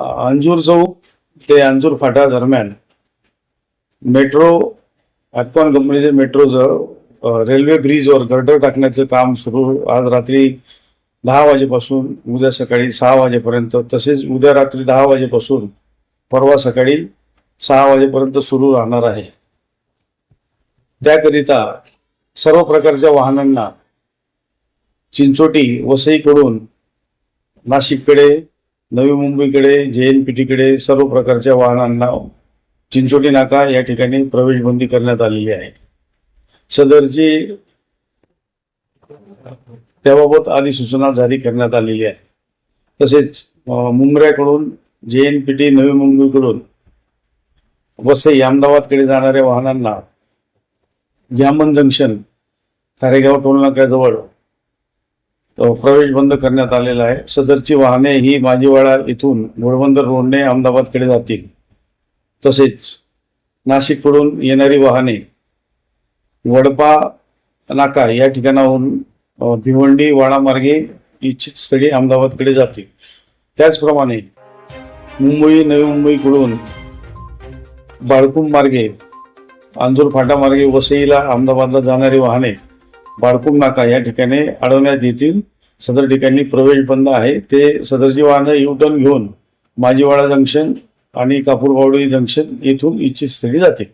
अंजूर चौक ते अंजूर फाटा दरम्यान मेट्रो ॲक्कॉन कंपनीचे मेट्रोजवळ रेल्वे ब्रिजवर गर्डर टाकण्याचं काम सुरू. आज रात्री दहा वाजेपासून उद्या सकाळी सहा वाजेपर्यंत तसेच उद्या रात्री दहा वाजेपासून परवा सकाळी सहा वाजेपर्यंत सुरू राहणार आहे. त्याकरिता सर्व प्रकारच्या वाहनांना चिंचोटी वसईकडून नाशिककडे नवी मुंबईकडे जे एन पी टीकडे सर्व प्रकारच्या वाहनांना चिंचोटी नाका या ठिकाणी प्रवेश बंदी करण्यात आलेली आहे. सदरची त्याबाबत अधिसूचना जारी करण्यात आलेली आहे. तसेच मुंबऱ्याकडून जे एन पी टी नवी मुंबईकडून वसई अहमदाबादकडे जाणाऱ्या वाहनांना घ्यामन जंक्शन खारेगाव टोलनाक्याजवळ अ, प्रवेश बंद करण्यात आलेला आहे. सदरची वाहने ही माजीवाडा इथून घोडबंदर रोडने अहमदाबादकडे जातील. तसेच नाशिककडून येणारी वाहने वडपा नाका या ठिकाणाहून भिवंडी वाडामार्गे इच्छित स्थळी अहमदाबादकडे जातील. त्याचप्रमाणे मुंबई नवी मुंबईकडून बाळकुम मार्गे अंजूर फाटा मार्गे वसईला अहमदाबादला जाणारी वाहने बाळकुंब नाका या ठिकाणी अडवण्यात येतील. सदर ठिकाणी प्रवेश बंद आहे. ते सदरची वाहनं यू टर्न घेऊन माजीवाडा जंक्शन आणि कापूरबावडी जंक्शन येथून इच्छित स्थळी जाते